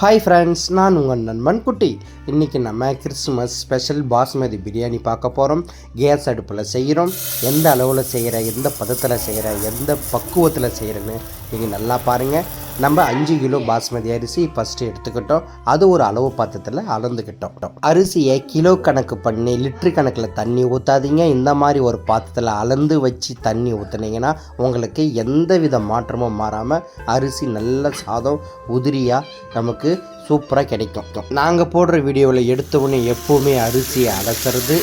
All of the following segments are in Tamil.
ஹாய் ஃப்ரெண்ட்ஸ் நான் உங்கள் நண்பன் குட்டி. இன்றைக்கி நம்ம கிறிஸ்துமஸ் ஸ்பெஷல் பாஸ்மதி பிரியாணி பார்க்க போகிறோம் கேஸ் அடுப்பில் செய்கிறோம் எந்த அளவில் செய்கிற எந்த பதத்தில் செய்கிற எந்த பக்குவத்தில் செய்கிறேன்னு நீங்கள் நல்லா பாருங்கள் நம்ம அஞ்சு கிலோ பாஸ்மதி அரிசி ஃபஸ்ட்டு எடுத்துக்கிட்டோம். அது ஒரு அளவு பாத்திரத்தில் அளந்துக்கிட்டோம். அரிசியை கிலோ கணக்கு பண்ணி லிட்ரு கணக்கில் தண்ணி ஊற்றாதீங்க இந்த மாதிரி ஒரு பாத்திரத்தில் அளந்து வச்சு தண்ணி ஊற்றுனீங்கன்னா உங்களுக்கு எந்த வித மாற்றமும் மாறாமல் அரிசி நல்ல சாதம் உதிரியாக நமக்கு சூப்பராக கிடைக்கும். நாங்கள் போடுற வீடியோவில் எடுத்த உடனே எப்போவுமே அரிசியை அலசுறது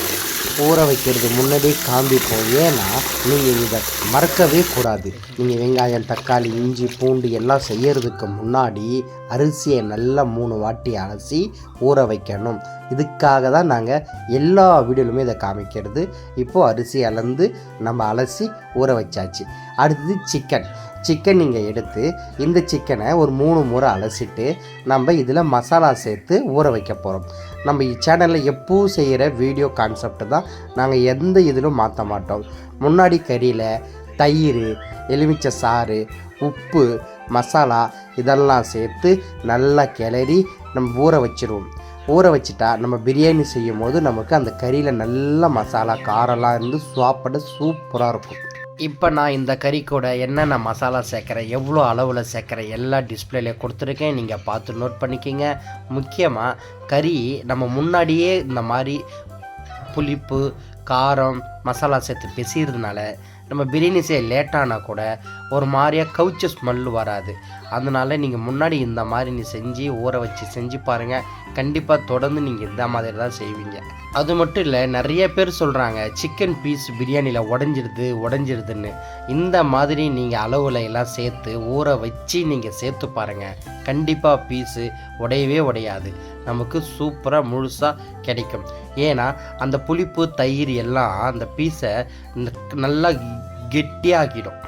ஊற வைக்கிறது முன்னாடியே காண்பிப்போம் ஏன்னா நீங்கள் இதை மறக்கவே கூடாது. நீங்கள் வெங்காயம் தக்காளி இஞ்சி பூண்டு எல்லாம் செய்யறதுக்கு முன்னாடி அரிசியை நல்லா மூணு வாட்டி அலசி ஊற வைக்கணும். இதுக்காக தான் நாங்கள் எல்லா வீடியோலுமே இதை காமிக்கிறது. இப்போது அரிசி அளந்து நம்ம அலசி ஊற வச்சாச்சு. அடுத்தது சிக்கன் சிக்கன் நீங்கள் எடுத்து இந்த சிக்கனை ஒரு மூணு முறை அலசிட்டு நம்ம இதில் மசாலா சேர்த்து ஊற வைக்க போகிறோம் நம்ம சேனலில் எப்பவும் செய்கிற வீடியோ கான்செப்ட் தான் நாங்கள் எந்த இதிலும் மாற்ற மாட்டோம். முன்னாடி கறியில் தயிர் எலுமிச்சை சாறு உப்பு மசாலா இதெல்லாம் சேர்த்து நல்லா கிளறி நம்ம ஊற வச்சிருவோம். ஊற வச்சுட்டா நம்ம பிரியாணி செய்யும் போது நமக்கு அந்த கறியில் நல்ல மசாலா காரெல்லாம் இருந்து சாப்பிட சூப்பராக இருக்கும். இப்போ நான் இந்த கறி கூட என்னென்ன மசாலா சேர்க்குறேன் எவ்வளோ அளவில் சேர்க்குறேன் எல்லா டிஸ்பிளேல கொடுத்துருக்கேன். நீங்கள் பார்த்து நோட் பண்ணிக்கிங்க. முக்கியமாக கறி நம்ம முன்னாடியே இந்த மாதிரி புளிப்பு காரம் மசாலா சேர்த்து பிசிறதுனால நம்ம பிரியாணி செய்ய லேட்டானா கூட ஒரு மாதிரியாக கவுச்ச ஸ்மெல் வராது. அதனால நீங்கள் முன்னாடி இந்த மாதிரி நீ செஞ்சு ஊற வச்சு செஞ்சு பாருங்கள் கண்டிப்பாக தொடர்ந்து நீங்கள் இந்த மாதிரி தான் செய்வீங்க. அது மட்டும் இல்லை நிறைய பேர் சொல்கிறாங்க சிக்கன் பீஸ் பிரியாணியில் உடஞ்சிருது உடஞ்சிடுதுன்னு இந்த மாதிரி நீங்கள் அளவில் எல்லாம் சேர்த்து ஊற வச்சு நீங்கள் சேர்த்து பாருங்கள் கண்டிப்பாக பீஸு உடையவே உடையாது. நமக்கு சூப்பராக முழுசாக கிடைக்கும். ஏன்னா அந்த புளிப்பு தயிர் எல்லாம் அந்த பீஸை நல்லா கெட்டியாக்கிடும்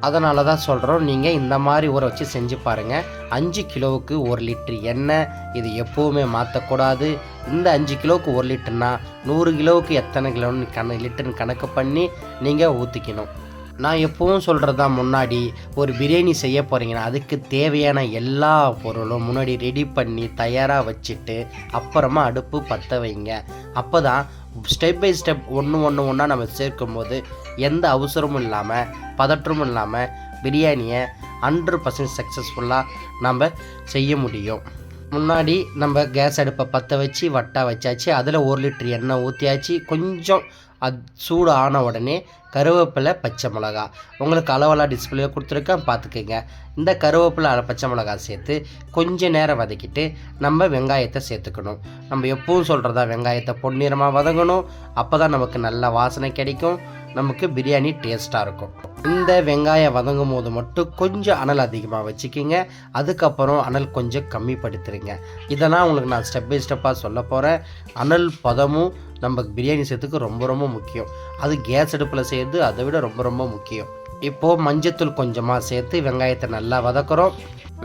அதனால தான் சொல்கிறோம் நீங்கள் இந்த மாதிரி ஊற வச்சு செஞ்சு பாருங்கள் அஞ்சு கிலோவுக்கு ஒரு லிட்ரு எண்ணெய் இது எப்போவுமே மாற்றக்கூடாது இந்த அஞ்சு கிலோவுக்கு ஒரு லிட்டர்னா நூறு கிலோவுக்கு எத்தனை கிலோன்னு கண லிட்டர்னு கணக்கு பண்ணி நீங்கள் ஊற்றிக்கணும் நான் எப்பவும் சொல்கிறது தான் முன்னாடி ஒரு பிரியாணி செய்ய போகிறீங்கன்னா அதுக்கு தேவையான எல்லா பொருளும் முன்னாடி ரெடி பண்ணி தயாராக வச்சுட்டு அப்புறமா அடுப்பு பற்ற வைங்க. அப்போ தான் ஸ்டெப் பை ஸ்டெப் ஒன்று ஒன்று ஒன்றா நம்ம சேர்க்கும்போது எந்த அவசரமும் இல்லாமல் பதற்றமும் இல்லாமல் பிரியாணியை ஹண்ட்ரட் பர்சன்ட் சக்ஸஸ்ஃபுல்லாக நம்ம செய்ய முடியும். முன்னாடி நம்ம கேஸ் அடுப்பை பற்ற வச்சு வட்டா வச்சாச்சு அதில் ஒரு லிட்டர் எண்ணெய் ஊற்றியாச்சு கொஞ்சம் அது சூடு ஆன உடனே கருவேப்பிலை பச்சை மிளகா. உங்களுக்கு அளவெல்லாம் டிஸ்பிளே கொடுத்துருக்கேன் பார்த்துக்கோங்க. இந்த கருவேப்பிலை பச்சை மிளகா சேர்த்து கொஞ்ச நேரம் வதக்கிட்டு நம்ம வெங்காயத்தை சேர்த்துக்கணும். நம்ம எப்பவும் சொல்கிறதா வெங்காயத்தை பொன்னிறமாக வதங்கணும். அப்போ தான் நமக்கு நல்ல வாசனை கிடைக்கும். நமக்கு பிரியாணி டேஸ்ட்டாக இருக்கும். இந்த வெங்காயம் வதங்கும் போது மட்டும் கொஞ்சம் அனல் அதிகமாக வச்சுக்கிங்க. அதுக்கப்புறம் அனல் கொஞ்சம் கம்மிப்படுத்துருங்க. இதெல்லாம் உங்களுக்கு நான் ஸ்டெப் பை ஸ்டெப்பாக சொல்ல போகிறேன் அனல் பதமும் நம்ம பிரியாணி செய்யறதுக்கு ரொம்ப ரொம்ப முக்கியம். அது கேஸ் அடுப்பில் செய்யறது அதை விட ரொம்ப ரொம்ப முக்கியம். இப்போது மஞ்சத்தூள் கொஞ்சமாக சேர்த்து வெங்காயத்தை நல்லா வதக்குறோம்.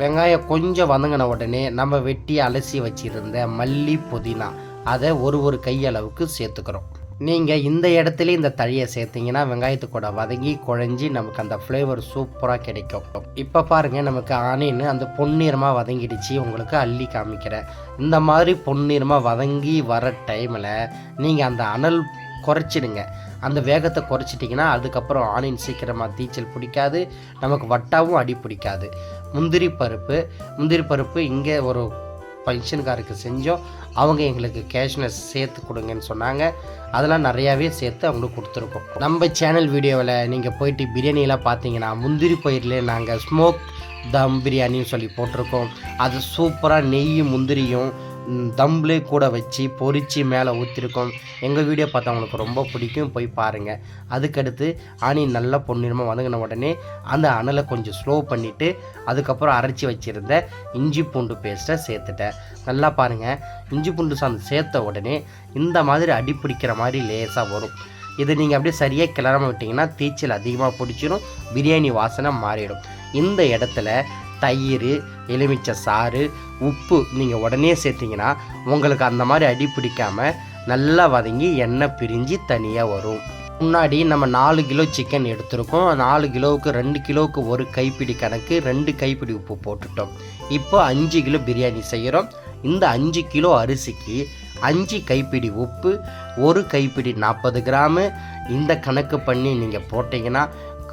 வெங்காயம் கொஞ்சம் வதங்கின உடனே நம்ம வெட்டி அலசி வச்சிருந்த மல்லி புதினா அதை ஒரு ஒரு கையளவுக்கு சேர்த்துக்கிறோம். நீங்கள் இந்த இடத்துல இந்த தழியை சேர்த்திங்கன்னா வெங்காயத்து கூட வதங்கி குழஞ்சி நமக்கு அந்த ஃப்ளேவர் சூப்பராக கிடைக்கும். இப்போ பாருங்கள் நமக்கு ஆனின்னு அந்த பொன்னிறமாக வதங்கிடுச்சு. உங்களுக்கு அள்ளி காமிக்கிறேன். இந்த மாதிரி பொன்னிறமாக வதங்கி வர டைமில் நீங்கள் அந்த அனல் குறைச்சிடுங்க. அந்த வேகத்தை குறைச்சிட்டிங்கன்னா அதுக்கப்புறம் ஆனியன் சீக்கிரமாக தீச்சல் பிடிக்காது. நமக்கு வட்டாவும் அடி பிடிக்காது. முந்திரி பருப்பு முந்திரி பருப்பு இங்கே ஒரு ஃபங்க்ஷனுக்காருக்கு செஞ்சோம். அவங்க எங்களுக்கு கேஷ்னஸ் சேர்த்து கொடுங்கன்னு சொன்னாங்க. அதெல்லாம் நிறையாவே சேர்த்து அவங்களுக்கு கொடுத்துருக்கோம். நம்ம சேனல் வீடியோவில் நீங்கள் போயிட்டு பிரியாணியெல்லாம் பார்த்தீங்கன்னா முந்திரி பயிரில் நாங்கள் ஸ்மோக் தம் பிரியாணின்னு சொல்லி போட்டிருக்கோம். அது சூப்பராக நெய் முந்திரியும் தம்லே கூட வச்சு பொறிச்சு மேலே ஊற்றிருக்கோம் எங்கள் வீடியோ பார்த்தவங்களுக்கு ரொம்ப பிடிக்கும் போய் பாருங்கள் அதுக்கடுத்து ஆணி நல்லா பொன்னிறமாக வதங்கின உடனே அந்த அனலை கொஞ்சம் ஸ்லோ பண்ணிவிட்டு அதுக்கப்புறம் அரைச்சி வச்சுருந்த இஞ்சி பூண்டு பேஸ்ட்டை சேர்த்துட்டேன். நல்லா பாருங்கள் இஞ்சி பூண்டு சாந்து சேர்த்த உடனே இந்த மாதிரி அடி பிடிக்கிற மாதிரி லேசாக வரும். இதை நீங்கள் அப்படியே சரியாக கிளறாம விட்டிங்கன்னா தீச்சல் அதிகமாக பிடிச்சிடும் பிரியாணி வாசனை மாறிடும். இந்த இடத்துல தயிர் எலுமிச்சை சாறு உப்பு நீங்கள் உடனே சேர்த்திங்கன்னா உங்களுக்கு அந்த மாதிரி அடி பிடிக்காமல் நல்லா வதங்கி எண்ணெய் பிரிஞ்சு தனியாக வரும். முன்னாடி நம்ம நாலு கிலோ சிக்கன் எடுத்திருக்கோம். நாலு கிலோவுக்கு ரெண்டு கிலோவுக்கு ஒரு கைப்பிடி கணக்கு ரெண்டு கைப்பிடி உப்பு போட்டுட்டோம். இப்போ அஞ்சு கிலோ பிரியாணி செய்கிறோம் இந்த அஞ்சு கிலோ அரிசிக்கு அஞ்சு கைப்பிடி உப்பு ஒரு கைப்பிடி நாற்பது கிராமு. இந்த கணக்கு பண்ணி நீங்கள் போட்டிங்கன்னா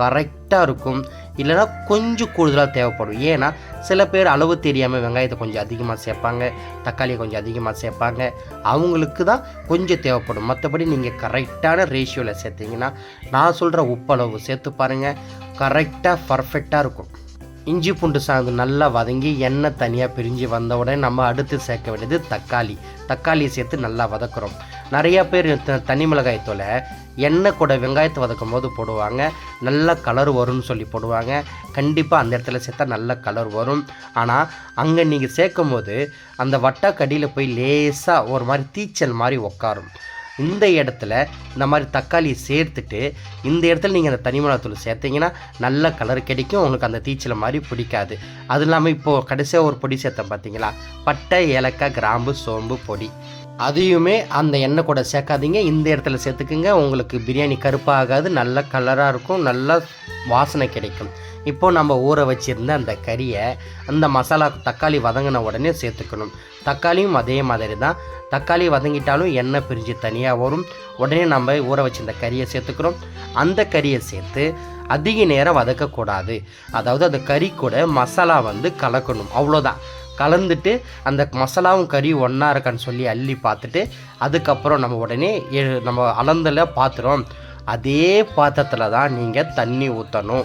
கரெக்டாக இருக்கும். இல்லைன்னா கொஞ்சம் கூடுதலாக தேவைப்படும். ஏன்னா சில பேர் அளவு தெரியாமல் வெங்காயத்தை கொஞ்சம் அதிகமாக சேர்ப்பாங்க தக்காளியை கொஞ்சம் அதிகமாக சேர்ப்பாங்க. அவங்களுக்கு தான் கொஞ்சம் தேவைப்படும். மற்றபடி நீங்கள் கரெக்டான ரேஷியோவில் சேர்த்தீங்கன்னா நான் சொல்கிற உப்பளவு சேர்த்து பாருங்கள் கரெக்டாக பர்ஃபெக்டாக இருக்கும். இஞ்சி பூண்டு சாந்து நல்லா வதங்கி எண்ணெய் தனியாக பிரிஞ்சு வந்த உடனே நம்ம அடுத்து சேர்க்க வேண்டியது தக்காளி. தக்காளியை சேர்த்து நல்லா வதக்குறோம். நிறையா பேர் த- தனி மிளகாய் தூளை எண்ணெய் கூட வெங்காயத்தை வதக்கும் போது போடுவாங்க. நல்ல கலர் வரும்னு சொல்லி போடுவாங்க. கண்டிப்பாக அந்த இடத்துல சேர்த்தா நல்ல கலர் வரும். ஆனால் அங்கே நீங்கள் சேர்க்கும் போது அந்த வட்டாக்கடியில் போய் லேசாக ஒரு மாதிரி தீச்சல் மாதிரி உட்காரும் இந்த இடத்துல இந்த மாதிரி தக்காளி சேர்த்துட்டு இந்த இடத்துல நீங்கள் அந்த தனி மிளகாத்தூள் சேர்த்தீங்கன்னா நல்ல கலர் கிடைக்கும். உங்களுக்கு அந்த தீச்சலை மாதிரி பிடிக்காது. அது இல்லாமல் இப்போது கடைசியாக ஒரு பொடி சேர்த்தேன் பார்த்தீங்களா பட்டை ஏலக்காய் கிராம்பு சோம்பு பொடி. அதையுமே அந்த எண்ணெய் கூட சேர்க்காதீங்க. இந்த இடத்துல சேர்த்துக்குங்க. உங்களுக்கு பிரியாணி கருப்பாகாது நல்ல கலராக இருக்கும் நல்ல வாசனை கிடைக்கும். இப்போது நம்ம ஊற வச்சுருந்த அந்த கறியை அந்த மசாலா தக்காளி வதங்கின உடனே சேர்த்துக்கணும். தக்காளியும் அதே மாதிரி தான். தக்காளி வதங்கிட்டாலும் எண்ணெய் பிரிஞ்சு தனியாக வரும். உடனே நம்ம ஊற வச்சிருந்த கறியை சேர்த்துக்கிறோம். அந்த கறியை சேர்த்து அதிக நேரம் வதக்கக்கூடாது. அதாவது அந்த கறி கூட மசாலா வந்து கலக்கணும். அவ்வளோதான். கலந்துட்டு அந்த மசாலாவும் கறி ஒன்றா இருக்கான்னு சொல்லி அள்ளி பார்த்துட்டு அதுக்கப்புறம் நம்ம உடனே எ- நம்ம அளந்தில் பாத்திரம். அதே பாத்திரத்தில் தான் நீங்கள் தண்ணி ஊற்றணும்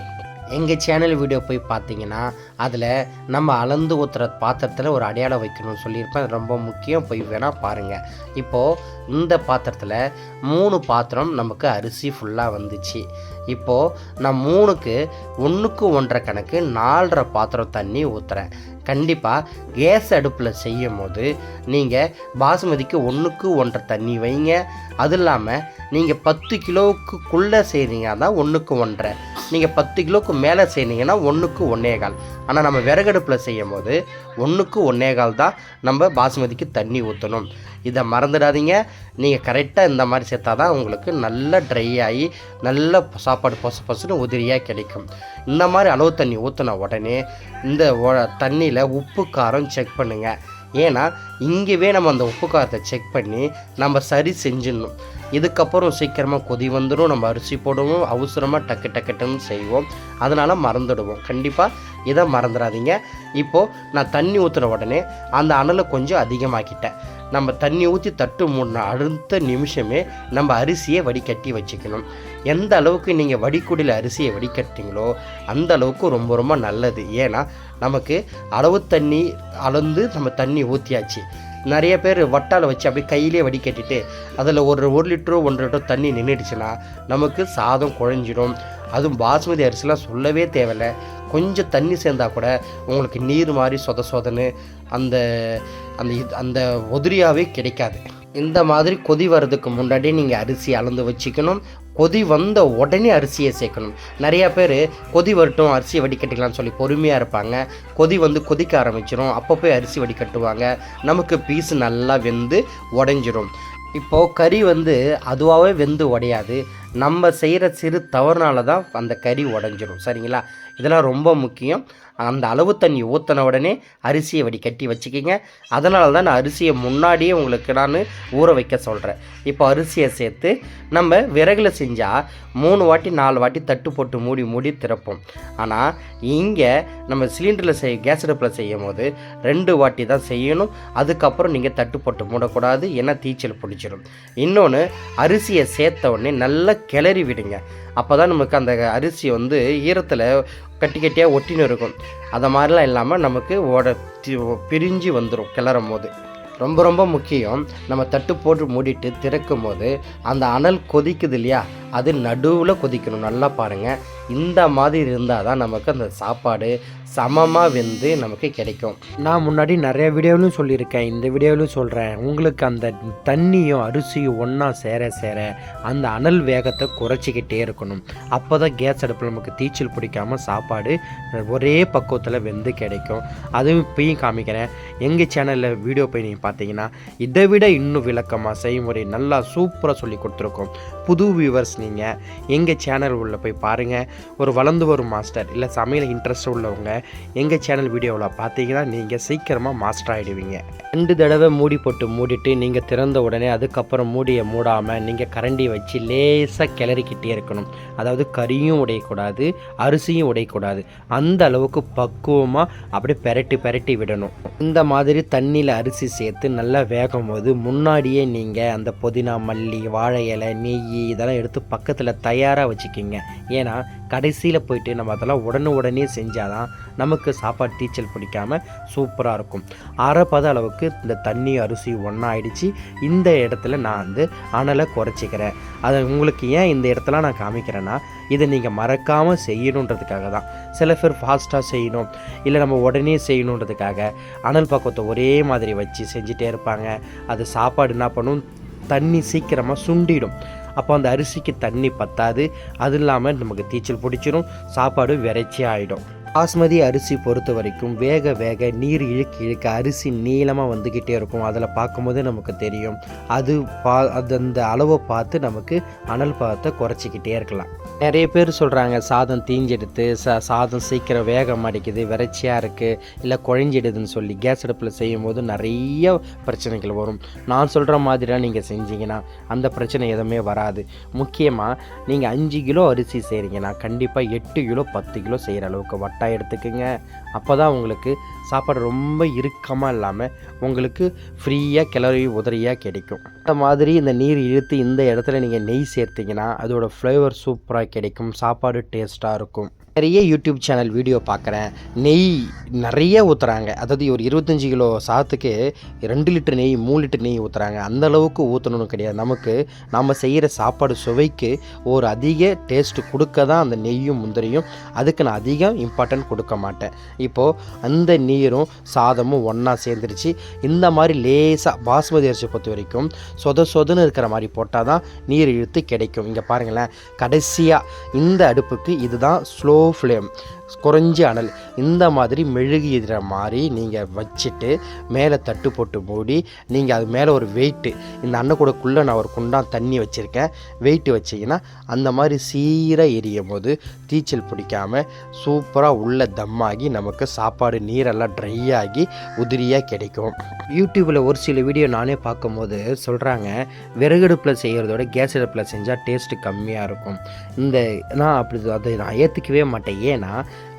எங்கள் சேனல் வீடியோ போய் பார்த்தீங்கன்னா அதில் நம்ம அளந்து ஊற்றுற பாத்திரத்தில் ஒரு அடையாளம் வைக்கணும்னு சொல்லியிருப்பேன். ரொம்ப முக்கியம். போய் வேணால் பாருங்கள் இப்போது இந்த பாத்திரத்தில் மூணு பாத்திரம் நமக்கு அரிசி ஃபுல்லாக வந்துச்சு. இப்போது நான் மூணுக்கு ஒன்றுக்கு ஒன்றரை கணக்கு நாலரை பாத்திரம் தண்ணி ஊற்றுறேன் கண்டிப்பாக கேஸ் அடுப்பில் செய்யும் போது நீங்கள் பாசுமதிக்கு ஒன்றுக்கு ஒன்றரை தண்ணி வைங்க. அது இல்லாமல் நீங்கள் பத்து கிலோவுக்குள்ளே செய்கிறீங்க தான் ஒன்றுக்கு ஒன்றரை. நீங்கள் பத்து கிலோவுக்கு மேலே செய்கிறீங்கன்னா ஒன்றுக்கு ஒன்றே கால். ஆனால் நம்ம விறகடுப்பில் செய்யும் போது ஒன்றுக்கு ஒன்றே கால் தான் நம்ம பாசுமதிக்கு தண்ணி ஊற்றணும் இதை மறந்துடாதீங்க. நீங்கள் கரெக்டாக இந்த மாதிரி சேர்த்தா தான் உங்களுக்கு நல்ல ட்ரை ஆகி நல்ல சாப்பாடு பொசு பொசுன்னு உதிரியாக கிடைக்கும். இந்த மாதிரி அளவு தண்ணி ஊற்றின உடனே இந்த தண்ணியில் உப்பு காரம் செக் பண்ணுங்கள் ஏன்னா இங்கேவே நம்ம அந்த உப்பு காரத்தை செக் பண்ணி நம்ம சரி செஞ்சிடணும். இதுக்கப்புறம் சீக்கிரமாக கொதி வந்துடும் நம்ம அரிசி போடுவோம் அவசரமாக டக்கு டக்குன்னு செய்வோம். அதனால் மறந்துடுவோம். கண்டிப்பாக இதை மறந்துடாதீங்க. இப்போது நான் தண்ணி ஊற்றுன உடனே அந்த அனலை கொஞ்சம் அதிகமாக்கிட்டேன். நம்ம தண்ணி ஊற்றி தட்டு மூடின அடுத்த நிமிஷமே நம்ம அரிசியை வடிகட்டி வச்சுக்கணும். எந்த அளவுக்கு நீங்கள் வடிகுடியில் அரிசியை வடிகட்டிங்களோ அந்த அளவுக்கு ரொம்ப ரொம்ப நல்லது. ஏன்னா நமக்கு அளவு தண்ணி அளந்து நம்ம தண்ணி ஊற்றியாச்சு நிறைய பேர் வட்டால் வச்சு அப்படியே கையிலே வடிகட்டிட்டு அதில் ஒரு ஒரு லிட்டரோ ஒன்றரை லிட்டரோ தண்ணி நின்றுடுச்சுன்னா நமக்கு சாதம் குழஞ்சிடும். அதுவும் பாஸ்மதி அரிசிலாம் சொல்லவே தேவையில்ல. கொஞ்சம் தண்ணி சேர்ந்தா கூட உங்களுக்கு நீர் மாதிரி சொத சொதன்னு அந்த அந்த இது அந்த உதிரியாகவே கிடைக்காது. இந்த மாதிரி கொதி வர்றதுக்கு முன்னாடி நீங்கள் அரிசி அளந்து வச்சுக்கணும். கொதி வந்த உடனே அரிசியை சேர்க்கணும். நிறையா பேர் கொதி வரட்டும் அரிசியை வடிகட்டிக்கலாம்னு சொல்லி பொறுமையாக இருப்பாங்க. கொதி வந்து கொதிக்க ஆரம்பிச்சிடும் அப்போ போய் அரிசி வடிகட்டுவாங்க. நமக்கு பீஸ் நல்லா வெந்து உடஞ்சிரும். இப்போது கறி வந்து அதுவாகவே வெந்து உடையாது. நம்ம செய்கிற சிறு தவறுனால தான் அந்த கறி உடஞ்சிரும். சரிங்களா? இதெல்லாம் ரொம்ப முக்கியம். அந்த அளவு தண்ணி ஊற்றின உடனே அரிசியை வடி கட்டி வச்சுக்கிங்க. அதனால தான் நான் அரிசியை முன்னாடியே உங்களுக்கு நான் ஊற வைக்க சொல்கிறேன் இப்போ அரிசியை சேர்த்து நம்ம விறகுல செஞ்சால் மூணு வாட்டி நாலு வாட்டி தட்டு போட்டு மூடி மூடி திறப்போம். ஆனால் இங்கே நம்ம சிலிண்டரில் செய் கேஸ் அடுப்பில் செய்யும் போது ரெண்டு வாட்டி தான் செய்யணும். அதுக்கப்புறம் நீங்கள் தட்டு போட்டு மூடக்கூடாது ஏன்னா தீச்சல் பிடிச்சிடும் இன்னொன்று அரிசியை சேர்த்த உடனே நல்லா கிளறி விடுங்க. அப்போ தான் நமக்கு அந்த அரிசி வந்து ஈரத்தில் கட்டி கட்டியாக ஒட்டின்னு இருக்கும். அதை மாதிரிலாம் இல்லாமல் நமக்கு ஓட பிரிஞ்சு வந்துடும் கிளறும் போது ரொம்ப ரொம்ப முக்கியம். நம்ம தட்டு போட்டு மூடிட்டு திறக்கும் போது அந்த அனல் கொதிக்குது இல்லையா? அது நடுவில் கொதிக்கணும். நல்லா பாருங்கள் இந்த மாதிரி இருந்தால் தான் நமக்கு அந்த சாப்பாடு சமமாக வெந்து நமக்கு கிடைக்கும். நான் முன்னாடி நிறைய வீடியோவிலும் சொல்லியிருக்கேன். இந்த வீடியோவிலும் சொல்கிறேன் உங்களுக்கு அந்த தண்ணியும் அரிசியும் ஒன்றா சேர சேர அந்த அனல் வேகத்தை குறைச்சிக்கிட்டே இருக்கணும். அப்போ தான் கேஸ் அடுப்பில் நமக்கு தீச்சல் பிடிக்காம சாப்பாடு ஒரே பக்குவத்தில் வெந்து கிடைக்கும். அதுவும் இப்பயும் காமிக்கிறேன். எங்கள் சேனலில் வீடியோ போய் நீங்கள் பார்த்தீங்கன்னா இதை விட இன்னும் விளக்கமாக செய்முறை நல்லா சூப்பராக சொல்லி கொடுத்துருக்கோம். புது வியூவர்ஸ் நீங்கள் எங்கள் சேனல் உள்ள போய் பாருங்கள் ஒரு வளர்ந்து வரும் மாஸ்டர் இல்லை சமையல் இன்ட்ரெஸ்ட் உள்ளவங்க எங்கள் சேனல் வீடியோவில் பார்த்தீங்கன்னா நீங்கள் சீக்கிரமாக மாஸ்டர் ஆகிடுவீங்க ரெண்டு தடவை மூடி போட்டு மூடிட்டு நீங்கள் திறந்த உடனே அதுக்கப்புறம் மூடியை மூடாமல் நீங்கள் கரண்டி வச்சு லேசாக கிளறிக்கிட்டே இருக்கணும். அதாவது கறியும் உடையக்கூடாது அரிசியும் உடையக்கூடாது. அந்த அளவுக்கு பக்குவமாக அப்படியே பெரட்டி பெரட்டி விடணும். இந்த மாதிரி தண்ணியில் அரிசி சேர்த்து நல்லா வேகும் போது முன்னாடியே நீங்கள் அந்த புதினா மல்லி வாழை இலை நெய் இதெல்லாம் எடுத்து பக்கத்தில் தயாராக வச்சுக்கிங்க. ஏன்னா கடைசியில் போயிட்டு நம்ம அதெல்லாம் உடனே உடனே செஞ்சால் தான் நமக்கு சாப்பாடு டீச்சல் பிடிக்காமல் சூப்பராக இருக்கும். அரைப்பத அளவுக்கு இந்த தண்ணி அரிசி ஒன்றா ஆயிடுச்சு இந்த இடத்துல நான் வந்து அனலை குறைச்சிக்கிறேன். அதை உங்களுக்கு ஏன் இந்த இடத்துல நான் காமிக்கிறேன்னா இதை நீங்கள் மறக்காமல் செய்யணுன்றதுக்காக தான். சில பேர் ஃபாஸ்ட்டாக செய்யணும். இல்லை நம்ம உடனே செய்யணுன்றதுக்காக அனல் பக்கத்தை ஒரே மாதிரி வச்சு செஞ்சுட்டே இருப்பாங்க. அது சாப்பாடு என்ன பண்ணும்? தண்ணி சீக்கிரமாக சுண்டிடும். அப்போ அந்த அரிசிக்கு தண்ணி பத்தாது. அது இல்லாமல் நமக்கு தீச்சல் பிடிச்சிரும். சாப்பாடு விரைச்சி ஆகிடும் பாஸ்மதி அரிசி பொறுத்த வரைக்கும் வேக வேக நீர் இழுக்க இழுக்க அரிசி நீளமாக வந்துக்கிட்டே இருக்கும். அதில் பார்க்கும்போது நமக்கு தெரியும். அது பா அது அந்த அளவை பார்த்து நமக்கு அனல் பாகத்தை குறைச்சிக்கிட்டே இருக்கலாம். நிறைய பேர் சொல்கிறாங்க சாதம் தீஞ்செடுத்து சா சாதம் சீக்கிரம் வேக மாட்டேங்குது விரைச்சியாக இருக்குது இல்லை குழஞ்சிடுதுன்னு சொல்லி கேஸ் அடுப்பில் செய்யும்போது நிறைய பிரச்சனைகள் வரும். நான் சொல்கிற மாதிரிலாம் நீங்கள் செஞ்சீங்கன்னா அந்த பிரச்சனை எதுவுமே வராது. முக்கியமாக நீங்கள் அஞ்சு கிலோ அரிசி செய்கிறீங்கன்னா கண்டிப்பாக எட்டு கிலோ பத்து கிலோ செய்கிற அளவுக்கு கரெக்டாக எடுத்துக்கோங்க. அப்போ தான் உங்களுக்கு சாப்பாடு ரொம்ப இறுக்கமாக இல்லாமல் உங்களுக்கு ஃப்ரீயாக கிளறி உதறியாக கிடைக்கும். இந்த மாதிரி இந்த நீர் இழுத்து இந்த இடத்துல நீங்கள் நெய் சேர்த்தீங்கன்னா அதோடய ஃப்ளேவர் சூப்பராக கிடைக்கும் சாப்பாடு டேஸ்ட்டாக இருக்கும். நிறைய யூடியூப் சேனல் வீடியோ பார்க்குறேன் நெய் நிறைய ஊற்றுறாங்க அதாவது ஒரு இருபத்தஞ்சி கிலோ சாத்துக்கு ரெண்டு லிட்டர் நெய் மூணு லிட்டர் நெய் ஊற்றுறாங்க அந்த அளவுக்கு ஊற்றணும்னு கிடையாது. நமக்கு நம்ம செய்கிற சாப்பாடு சுவைக்கு ஒரு அதிக டேஸ்ட் கொடுக்க தான் அந்த நெய்யும் முந்திரியும். அதுக்கு நான் அதிகம் இம்பார்ட்டன்ட் கொடுக்க மாட்டேன். இப்போது அந்த நெய் நீரும் சாதமும் ஒன்றா சேர்ந்துருச்சு. இந்த மாதிரி லேசாக பாஸ்மதி அரிசி பொறுத்த வரைக்கும் சொத சொதன்னு இருக்கிற மாதிரி போட்டால் தான் நீர் இழுத்து கிடைக்கும். இங்கே பாருங்களேன் கடைசியாக இந்த அடுப்புக்கு இதுதான் ஸ்லோ ஃப்ளேம் குறைஞ்சி அனல். இந்த மாதிரி மெழுகிற மாதிரி நீங்கள் வச்சுட்டு மேலே தட்டு போட்டு மூடி நீங்கள் அது மேலே ஒரு வெயிட்டு இந்த அன்னக்கூடக்குள்ளே நான் ஒரு குண்டான் தண்ணி வச்சுருக்கேன். வெயிட்டு வச்சிங்கன்னா அந்த மாதிரி சீராக எரியும் போது தீச்சல் பிடிக்காமல் சூப்பராக உள்ளே தம்மாகி நமக்கு சாப்பாடு நீரெல்லாம் ட்ரை ஆகி உதிரியாக கிடைக்கும். யூடியூப்பில் ஒரு சில வீடியோ நானே பார்க்கும்போது சொல்கிறாங்க விறகடுப்பில் செய்கிறதோட கேஸ் அடுப்பில் செஞ்சால் டேஸ்ட்டு கம்மியாக இருக்கும். இந்த நான் அப்படி அதை நான் ஏற்றுக்கவே மாட்டேன். ஏன்னா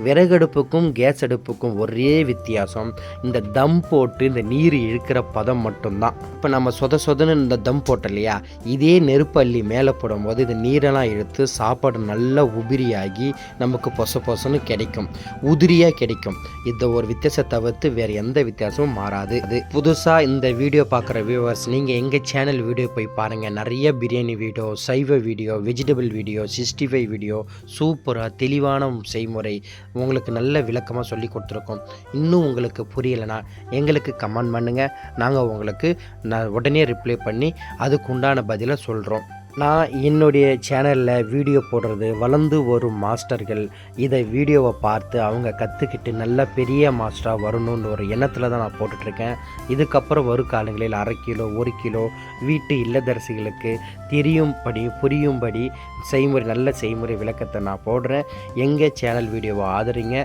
விறகடுப்புக்கும் கேஸ் அடுப்புக்கும் ஒரே வித்தியாசம் இந்த தம் போட்டு இந்த நீர் இழுக்கிற பதம் மட்டும்தான். இப்போ நம்ம சொத சொதன்னு இந்த தம் போட்டோம் இல்லையா இதே நெருப்பு அள்ளி மேலே போடும்போது இந்த நீரெல்லாம் இழுத்து சாப்பாடு நல்லா உதிரியாகி நமக்கு பொச பொசன்னு கிடைக்கும். உதிரியாக கிடைக்கும். இந்த ஒரு வித்தியாசத்தை தவிர்த்து வேறு எந்த வித்தியாசமும் மாறாது. அது புதுசாக இந்த வீடியோ பார்க்குற வியூவர்ஸ் நீங்கள் எங்கள் சேனல் வீடியோ போய் பாருங்கள் நிறைய பிரியாணி வீடியோ சைவ video vegetable video sixty five video சூப்பராக தெளிவான செய்முறை. உங்களுக்கு நல்ல விளக்கமாக சொல்லி கொடுத்துருக்கோம். இன்னும் உங்களுக்கு புரியலைன்னா எங்களுக்கு கமெண்ட் பண்ணுங்கள் நாங்கள் உங்களுக்கு நான் உடனே ரிப்ளை பண்ணி அதுக்கு உண்டான பதிலை சொல்கிறோம் நான் என்னுடைய சேனலில் வீடியோ போடுறது வளர்ந்து வரும் மாஸ்டர்கள். இதை வீடியோவை பார்த்து அவங்க கற்றுக்கிட்டு நல்ல பெரிய மாஸ்டராக வரணுன்ற ஒரு எண்ணத்தில் தான் நான் போட்டுட்ருக்கேன். இதுக்கப்புறம் வரும் காலங்களில் அரை கிலோ ஒரு கிலோ வீட்டு இல்லதரசிகளுக்கு தெரியும்படி புரியும்படி செய்முறை நல்ல செய்முறை விளக்கத்தை நான் போடுறேன். எங்கள் சேனல் வீடியோவை ஆதரிங்க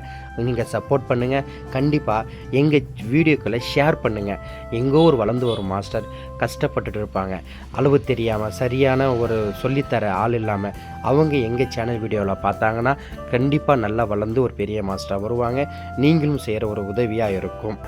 நீங்கள் சப்போர்ட் பண்ணுங்கள் கண்டிப்பாக எங்கள் வீடியோக்களை ஷேர் பண்ணுங்கள் எங்கோ ஒரு வளர்ந்து வரும் மாஸ்டர் கஷ்டப்பட்டுட்டு இருப்பாங்க அளவு தெரியாமல் சரியான ஒரு சொல்லித்தர ஆள் இல்லாமல் அவங்க எங்கள் சேனல் வீடியோவில் பார்த்தாங்கன்னா கண்டிப்பாக நல்லா வளர்ந்து ஒரு பெரிய மாஸ்டராக வருவாங்க. நீங்களும் செய்கிற ஒரு உதவியாக இருக்கும்.